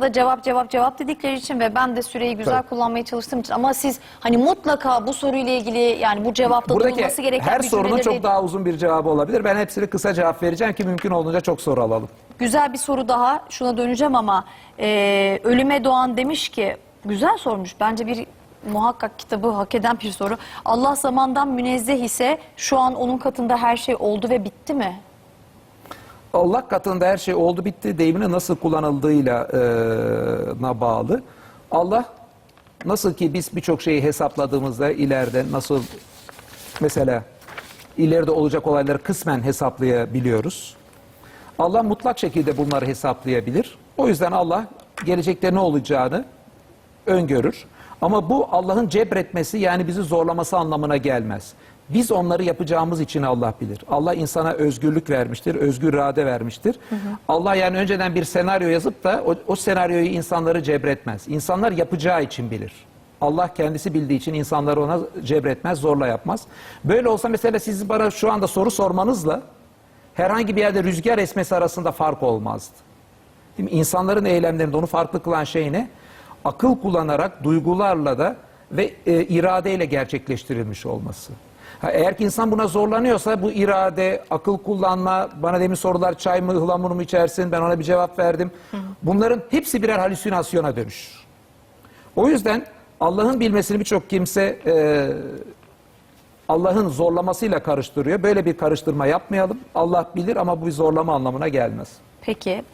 da cevap cevap cevap dedikleri için ve ben de süreyi güzel Tabii. kullanmaya çalıştığım için ama siz hani mutlaka bu soruyla ilgili yani bu cevapta Buradaki bulunması gereken her bir sorunun cümlede çok daha uzun bir cevabı olabilir. Ben hepsine kısa cevap vereceğim ki mümkün olduğunca çok soru alalım. Güzel bir soru daha şuna döneceğim ama e, ölüme doğan demiş ki güzel sormuş bence bir muhakkak kitabı hak eden bir soru. Allah zamandan münezzeh ise şu an onun katında her şey oldu ve bitti mi? Allah katında her şey oldu bitti deyimini nasıl kullanıldığıyla e, bağlı. Allah nasıl ki biz birçok şeyi hesapladığımızda ileride nasıl mesela ileride olacak olayları kısmen hesaplayabiliyoruz. Allah mutlak şekilde bunları hesaplayabilir. O yüzden Allah gelecekte ne olacağını öngörür. Ama bu Allah'ın cebretmesi yani bizi zorlaması anlamına gelmez. Biz onları yapacağımız için Allah bilir. Allah insana özgürlük vermiştir, özgür irade vermiştir. Allah yani önceden bir senaryo yazıp da o, o senaryoyu insanları cebretmez. İnsanlar yapacağı için bilir. Allah kendisi bildiği için insanları ona cebretmez, zorla yapmaz. Böyle olsa mesela siz bana şu anda soru sormanızla herhangi bir yerde rüzgar esmesi arasında fark olmazdı. Değil mi? İnsanların eylemlerinde onu farklı kılan şey ne? Akıl kullanarak, duygularla da ve e, iradeyle gerçekleştirilmiş olması. Ha, eğer ki insan buna zorlanıyorsa bu irade, akıl kullanma, bana demin sorular çay mı, ıhlamur mu içersin, ben ona bir cevap verdim. Bunların hepsi birer halüsinasyona dönüşür. O yüzden Allah'ın bilmesini birçok kimse e, Allah'ın zorlamasıyla karıştırıyor. Böyle bir karıştırma yapmayalım. Allah bilir ama bu bir zorlama anlamına gelmez. Peki.